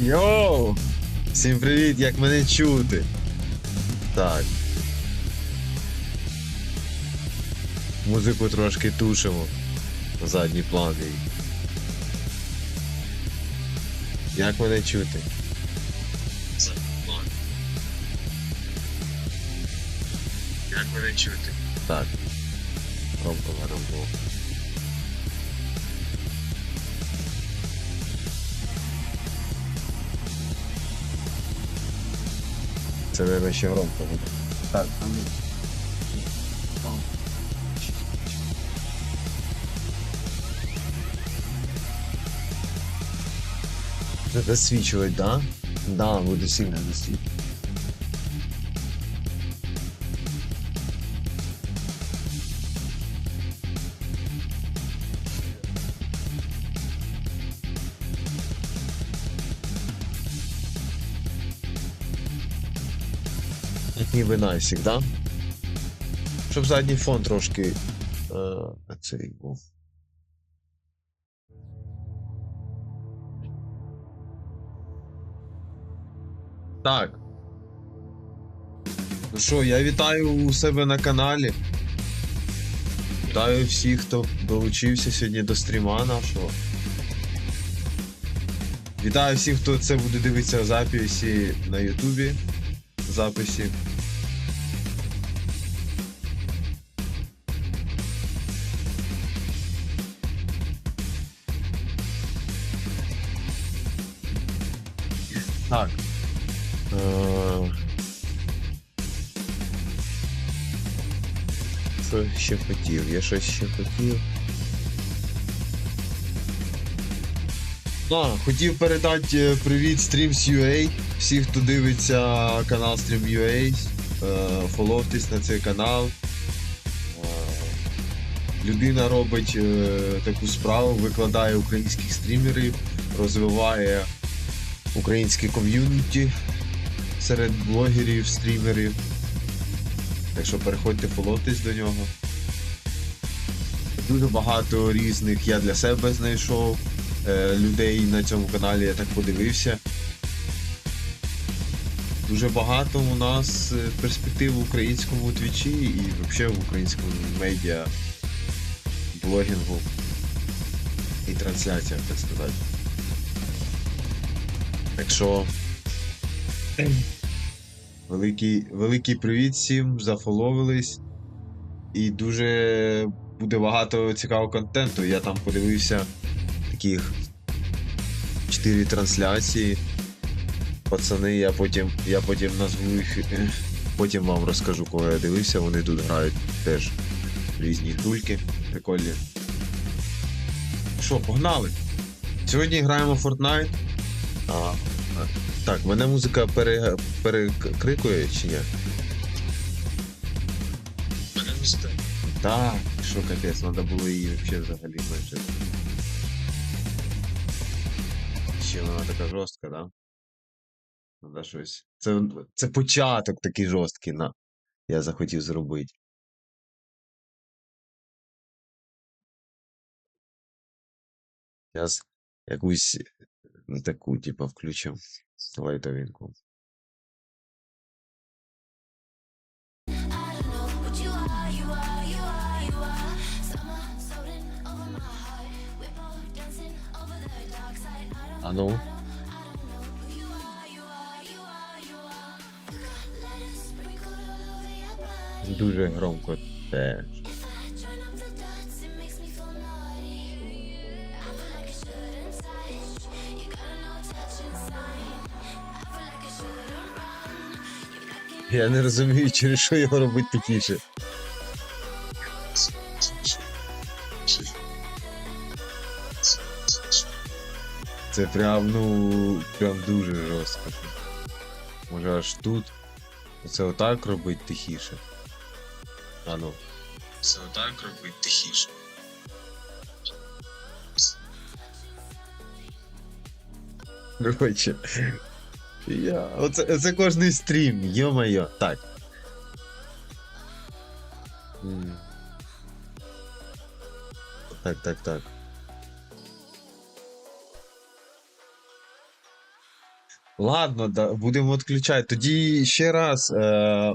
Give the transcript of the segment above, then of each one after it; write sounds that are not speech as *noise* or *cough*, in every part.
Йоу! Всім привіт, як мене чути? Так. Музику трошки тушимо. На задній план її. Як мене чути? Задній план. Як мене чути? Так. Громко громко. Це наверное, ще громко буде. Так, ну. Це засвічувати, да? Да, буде сильно засвічувати. Найсік, да? Щоб задній фон трошки е, цей був. Так. Ну що, я вітаю у себе на каналі. Вітаю всіх, хто долучився сьогодні до стріма нашого. Вітаю всіх, хто це буде дивитися в записі на Ютубі. Записі. Ще хотів? Я щось ще хотів. А, хотів передати е, привіт Streams.ua. Всі, хто дивиться канал Stream.ua, е, фоловтесь на цей канал. Е, Людина робить таку справу, викладає українських стрімерів, розвиває українське ком'юніті серед блогерів, стрімерів. Так що переходьте фолотись до нього. Дуже багато різних я для себе знайшов е, людей на цьому каналі, я так подивився. Дуже багато у нас е, перспектив в українському твічі і взагалі в українському медіа, блогінгу і трансляціях, так сказати. Так що. Великий, великий привіт всім, зафоловились. І дуже буде багато цікавого контенту. Я там подивився таких 4 трансляції. Пацани, я потім, я потім назву їх. Потім вам розкажу, кого я дивився. Вони тут грають теж різні тульки. Прикольні. Що, погнали? Сьогодні граємо в Fortnite. А, а, так, мене музика пере, перекрикує чи ні? Мене музика. Так, що капець, треба було її взагалі взагалі менше. Ще вона така жорстка, да? Надо щось. Це, це початок такий жорсткий, на. Я захотів зробити. Зараз якусь е, таку, типа, включу лайтовинку. I shouldn't run. You're knocking Я не розумію, через що його робити тихіше. Це прям, ну, прям дуже жорстко. Може аж тут. Оце отак робить тихіше. А ну. Це отак робить тихіше. Короче. Я... Оце, оце кожний стрім, йо-моє. Так. Так, так, так. Ладно, да, будемо відключати. Тоді ще раз. Е,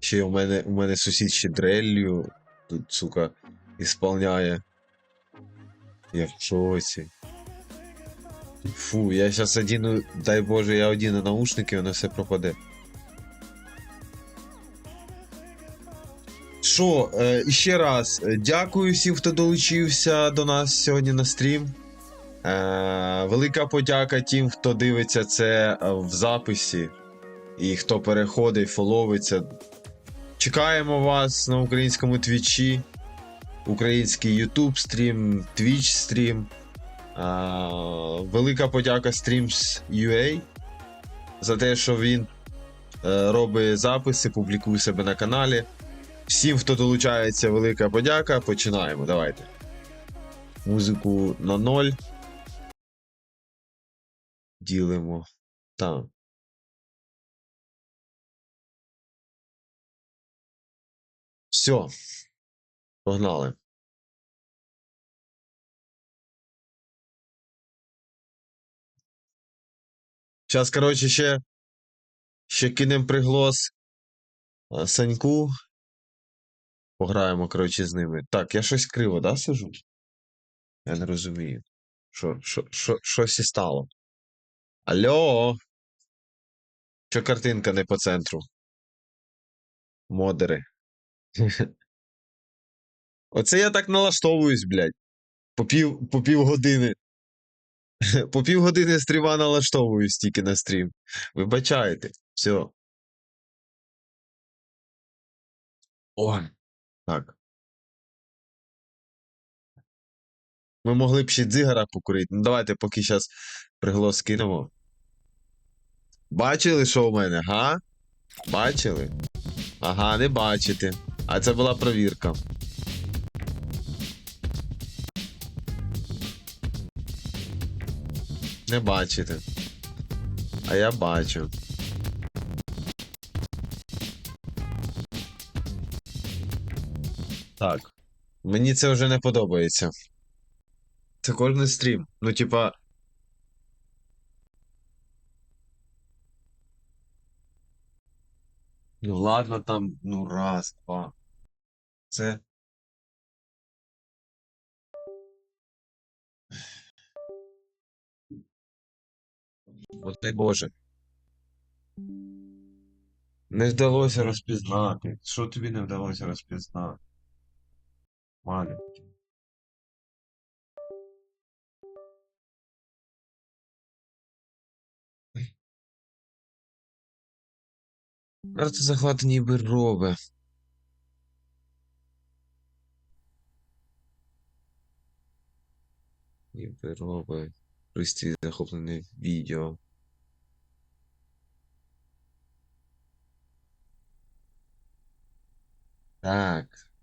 ще у мене, у мене сусід ще дреллю тут, сука, ісполняє. Я в шоці. Фу, я зараз одіну, дай Боже, я одіну наушники, воно все пропаде. Що, е, ще раз, е, дякую всім, хто долучився до нас сьогодні на стрім. Е, велика подяка тим, хто дивиться це в записі і хто переходить, фоловиться. Чекаємо вас на українському твічі, український YouTube стрім, Twitch стрім. Велика подяка Streams.ua за те, що він робить записи, публікує себе на каналі. Всім, хто долучається, велика подяка. Починаємо. Давайте. Музику на ноль. Ділимо. Там. Все. Погнали. Зараз, коротше, ще, ще кинемо приглас Саньку. Пограємо, коротше, з ними. Так, я щось криво, да, сижу? Я не розумію. Що, що, що, щось і стало. Алло. Що картинка не по центру? Модери. *laughs* Оце я так налаштовуюсь, блядь. По пів, по пів години. *laughs* По пів години стріма налаштовуюсь тільки на стрім. Вибачайте. Все. О. Так. Ми могли б ще дзигара покурити. Ну давайте поки зараз приголос скинемо. Бачили, що у мене, га? Бачили? Ага, не бачите. А це була провірка. Не бачите. А я бачу. Так. Мені це вже не подобається. Це кожний стрім. Ну, типа. Ну ладно, там, ну раз, два. Це. От дай Боже. Не вдалося розпізнати. Що тобі не вдалося розпізнати? Маленький. Карта захвату ніби робе. Ніби робе. Пристрій захоплене відео. Так.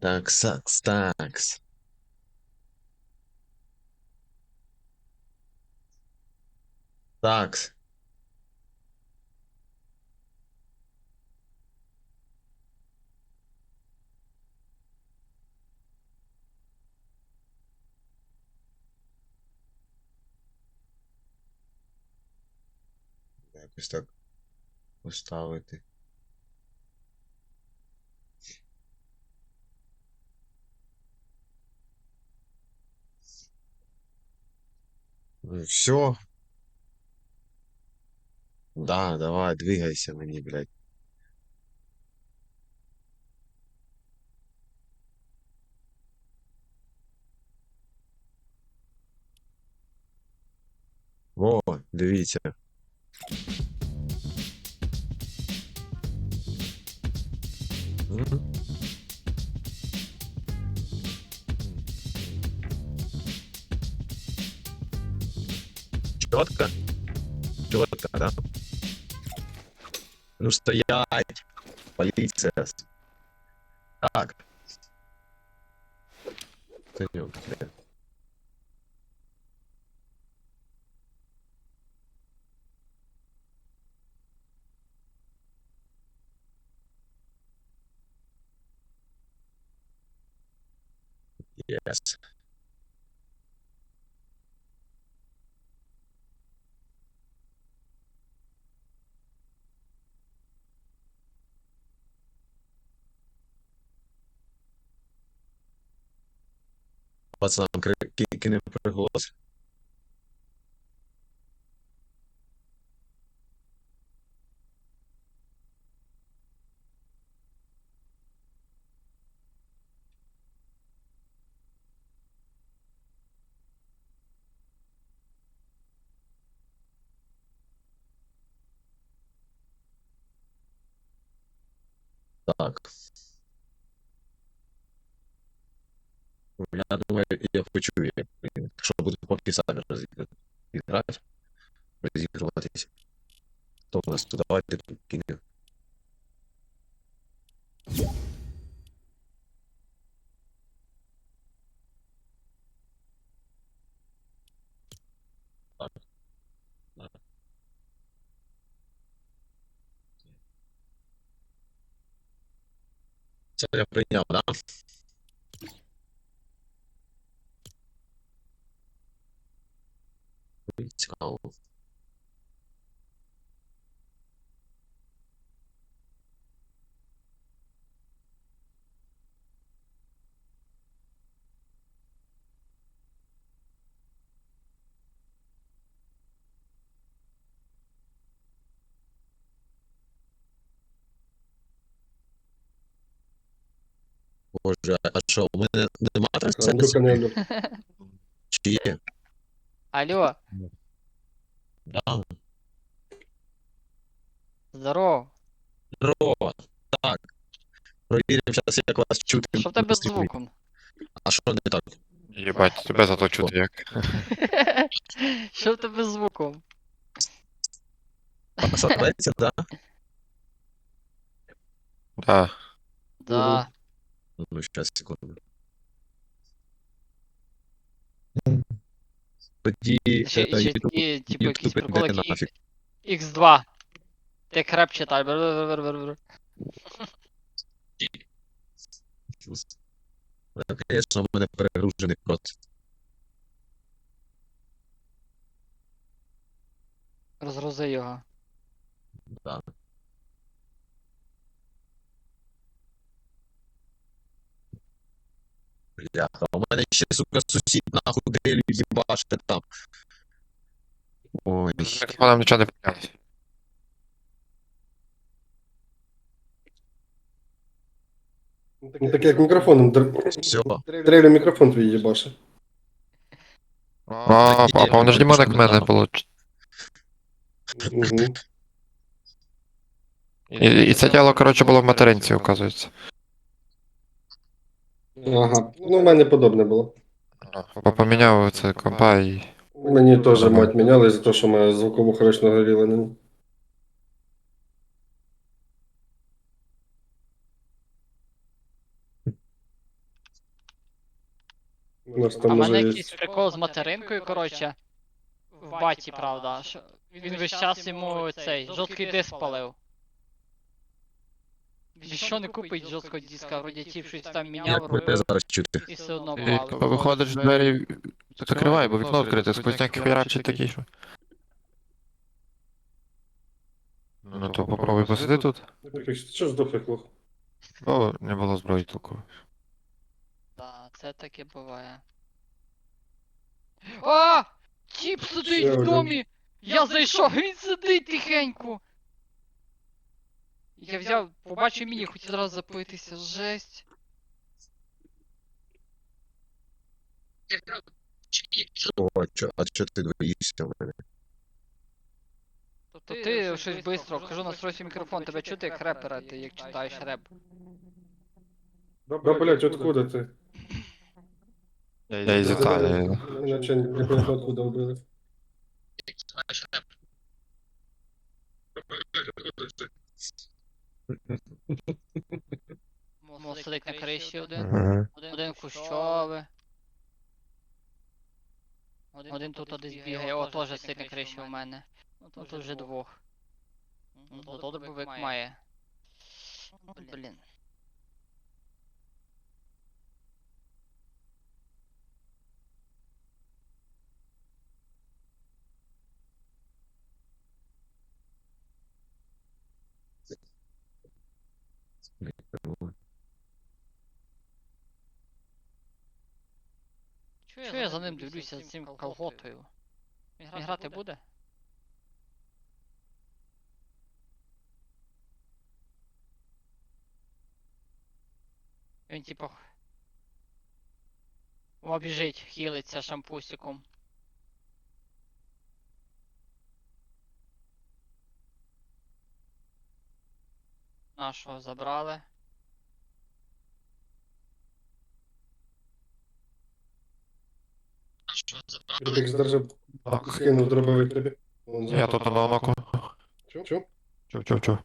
Так, сакс, такс. Такс. Якось так поставити. Все. Да, давай, двигайся мені, блядь. О, дивіться. Мгм. Чітко? Чітко, да? Ну стоять! Поліція. Так. Санюк, де? Yes. Пацанам кри- ки- кине приголос. Так. Я думаю, я він. Якщо буду самі розіграти, розігруватися. То у нас тут давайте кинемо. Це я прийняв, так? да? Цікаво. Боже, а що, у мене нема трансляції? Чи є? Алло, Да. здорово. Здорово. Так. Провіримо зараз, як вас чути. Що в тебе на з стрімі. звуком? А що не так? Єбать, тебе зато чути як. Що в тебе з звуком? А що, рветься, да? Да. Да. Ну, зараз, секунду. Тоді Ще, е, ще YouTube, ті, типу, якісь YouTube приколи, іде які нафіг. X2. Ти як читай. бр-бр-бр-бр-бр. Е, Звісно, в мене перегружений прот. Розгрузи його. Да. Бляха, у мене ще, сука, сусід нахуй дрелью їбаште там. Ой, мікрофоном нічого не помінялося. Ну так як мікрофоном др- все. дрелю мікрофон твій їбаше. А, а повне ж лімонок в мене було. Угу. І, і це діло, коротше, було в материнці, оказується. Ага. Ну, в мене подобне було. Бо поміняв це компа і. Мені теж мать міняли за те, що моя звукову хорошо горіла на ній. У нас А там в мене може є. якийсь прикол з материнкою, коротше. В баті, правда. що Він весь час йому цей жорсткий диск палив. Він не купить жорсткого диска, вроді тіп щось там міняв, Як робив, зараз чути? і все одно І палив. виходиш двері, закривай, бо вікно відкрите, сквозняк хвірачить такий, що. Ну то попробуй посиди тут. Що ж здохлий хлоп? Бо не було зброї толкової. Так, це таке буває. А! Тіп сидить Ще в один. домі! Я зайшов, він сидить тихенько. Я взяв, побачив міні, хотів одразу запитися. Жесть. О, чо, а чо ти двоїшся в мене? То ти щось швидко, кажу, настройся мікрофон, тебе чути як репера, ти як читаєш реп. Да, блядь, откуда ти? Я із Італії. Мене не непонятно откуда вбили. Сидить на криші один. Ага. Один кущове. Один тут десь бігає, о, теж сик на криші у мене. Ну тут вже двох. Ну то дробовик має. Блін. Чого я за ним дивлюся за цим колготою? Він грати буде? Він типу. Обіжить, хілиться шампусиком. Нашого забрали. Критик здержав, скинув дробовик тобі. Вон Я тут на? Чу? Чув, чув, чув.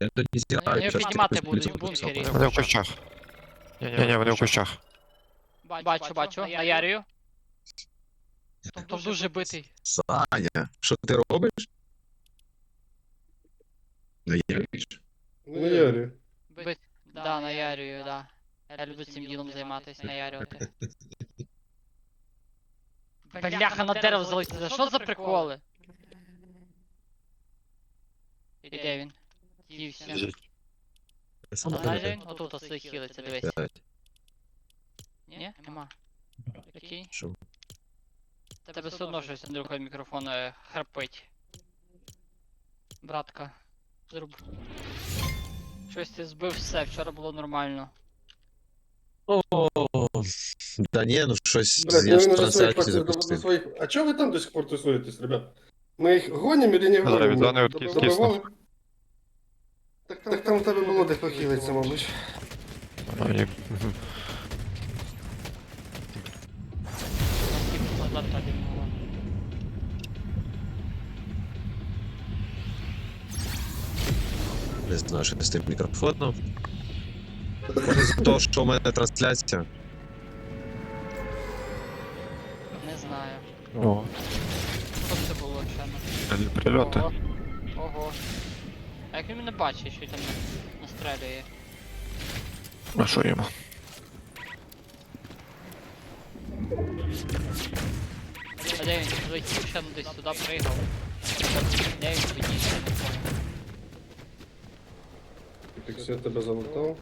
Я зіграю, щас піднімати якусь будуть в бункері. Вони в кущах. Ні, ні, вони в кущах. Бачу, бачу, на Ярію. Там дуже битий. Саня, що ти робиш? Ну, я віж. Ну, Ярі. Бит. Да, на Ярію, да. Я люблю цим ділом займатися, наярювати. Бляха на дерево за що за приколи? І де він? Дівся. Де він? Отут ось дивись. Ні? Нема. Який? Тебе все одно щось Андрюха мікрофон е, храпить. Братка, зруб. Щось ти збив все, вчора було нормально. О, Да ні, ну щось Блядь, я ну ж своїх запустив. своїх. А чого ви там до сих пор тусуєтесь, ребят? Ми їх гонимо или не гонимо? відзвонив, Доб- кис- добивали? Так, так там в тебе було де похилиться, мабуть. Ну, і- тоді було. Не знаю, що з тим мікрофоном. Може з того, що у мене трансляція. Не знаю. О, Що це було ще? приль- прильоти. Ого. Ого. А як він мене бачить, що він там настрелює? А що йому? А де він? Летів ще десь сюди пригав. Де він підійшов? все тебе залутав.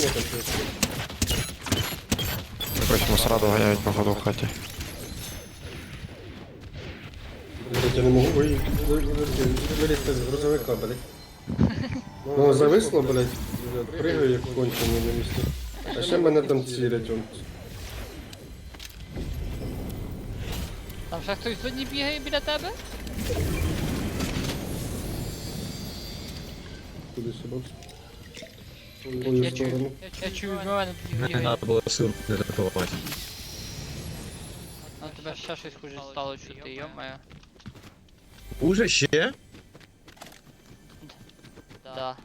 За хуйня там? Якось мусораду походу, в хаті. Блять, я не можу виїхати. Вилізти з грузовика, блять. Ну, зависло, блять. Пригаю, як кончений на місці. А ще мене там цілять, он. Там ще хтось сьогодні бігає біля тебе? Куди сюди? В Я твою чую, сторону. я чую, в мене Мені бігає. треба було сил не рятувати. А тебе ще щось хуже стало чути, йомаю. Уже ще? Да.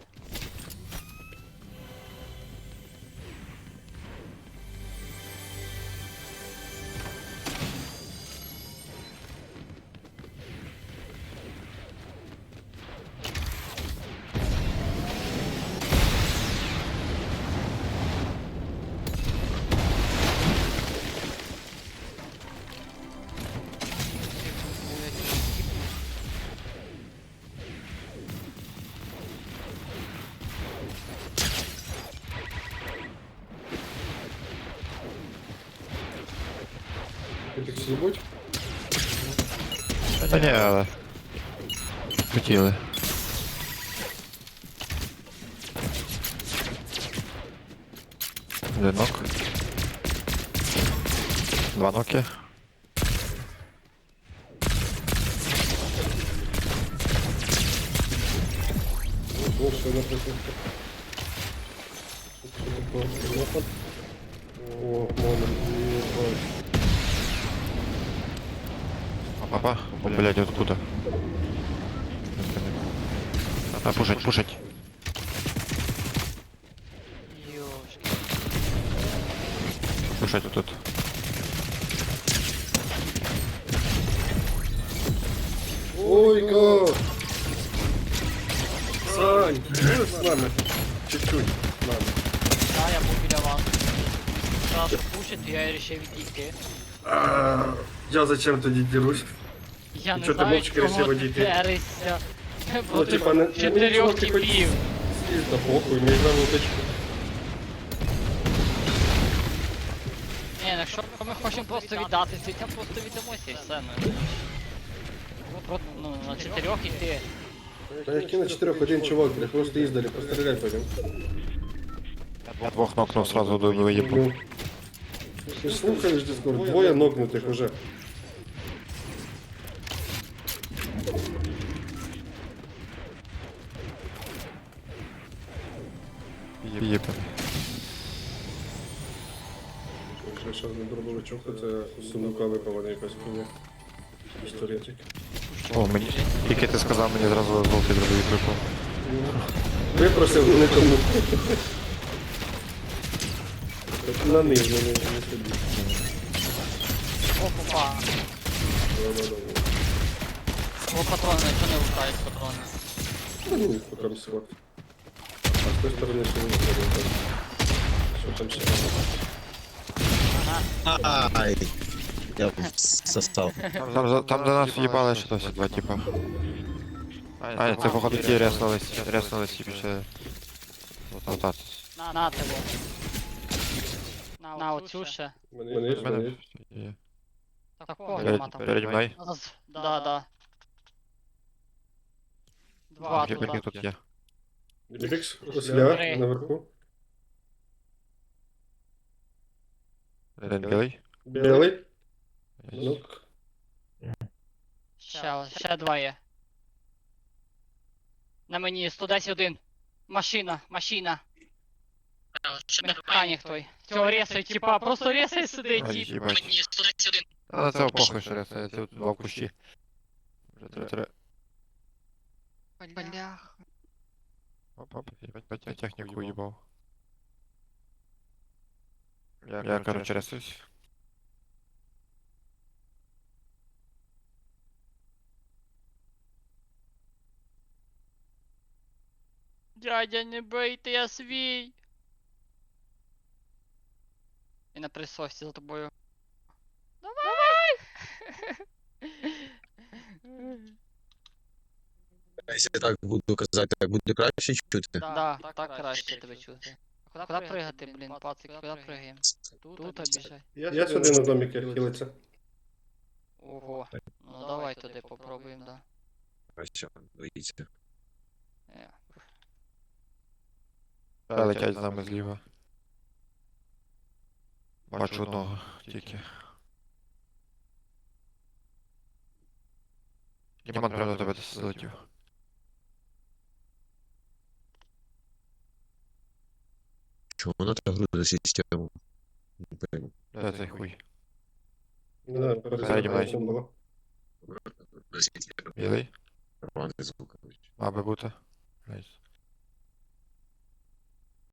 Ти так сібуть? Та ні, але. Хотіли. Один нок. Два ноки. Ого, що написано. Що таке? О, блядь, откуда? А, пушать, пушать. Пушать вот тут. Ойка! Сань, будешь с нами? Чуть-чуть с нами. Да, я був біля вас. Зараз пушить, я вирішив відійти. А, Я зачем тоді дерусь? Я І не чого ти знаю, мовчки вирішив ти дерешся. Ну, Проти типа, не- чотирьох ну, типів. Слізь да похуй, мій нам утечку. Ні, ну якщо ми хочемо просто віддати, то я просто віддамося і все. Ну, Ну, про- ну на чотирьох іти. Та який на чотирьох один чувак, блядь, просто їздили, постріляй по ньому. Я двох нокнув сразу до виїбу. Ну, Ти ж слухаєш дискорд, двоє нокнутих уже. То це сундука випавана якась хуйня. Пістолетик. О, мені. Тільки ти сказав, мені зразу золотий дробовик випав. Випросив, не тому. На низ, на низ, не собі. Опа. Да-да-да. О, патрони, що не лутають патрони. Ну, поки сход. А з тої сторони ще не виходить. Що там ще? Ай! Я состав. Там, за- там до нас в'їбали ще досі два типа. А, ні, це походу ті реснулись, реснулись і пішли лутатись. На, на тебе. На оцю ще. Мене є, мене Мене є. є. Такого Перед, нема там. переді мною. Нас- Да, да. Два Тепер туди. тут є. Лікс, осля, Три. наверху. Один білий. Білий. Ну, Ще, ще два є. На мені 110 Машина, машина. Механік той. Цього ресай, типа, просто ресай сидить, Ай, тип. їбать. Мені 110 А на цього похуй ще раз, це тут два кущі. Вже три- три. Блях. Оп, оп, їбать, бать, я техніку уїбав. Я, я короче, ресуюсь. Дядя, не бийте, я свій. І на присосці за тобою. Давай! *laughs* Якщо так буду казати, так буде краще чути. Да, так краще тебе чути. Куда пригати, блін, пацик, куди пригаємо? Тут обіжай. Я сюди на доміки хилиться. Ого. Ну давай туди попробуємо, да. А що, боїться. Е, Та летять з нами зліва. Бачу одного тільки. Діман прямо до тебе десь Чому вона так грузить систему? Не пойму. Да, це хуй? Да, цим було. Білий? Нормальний звук. Аби бути. Найс.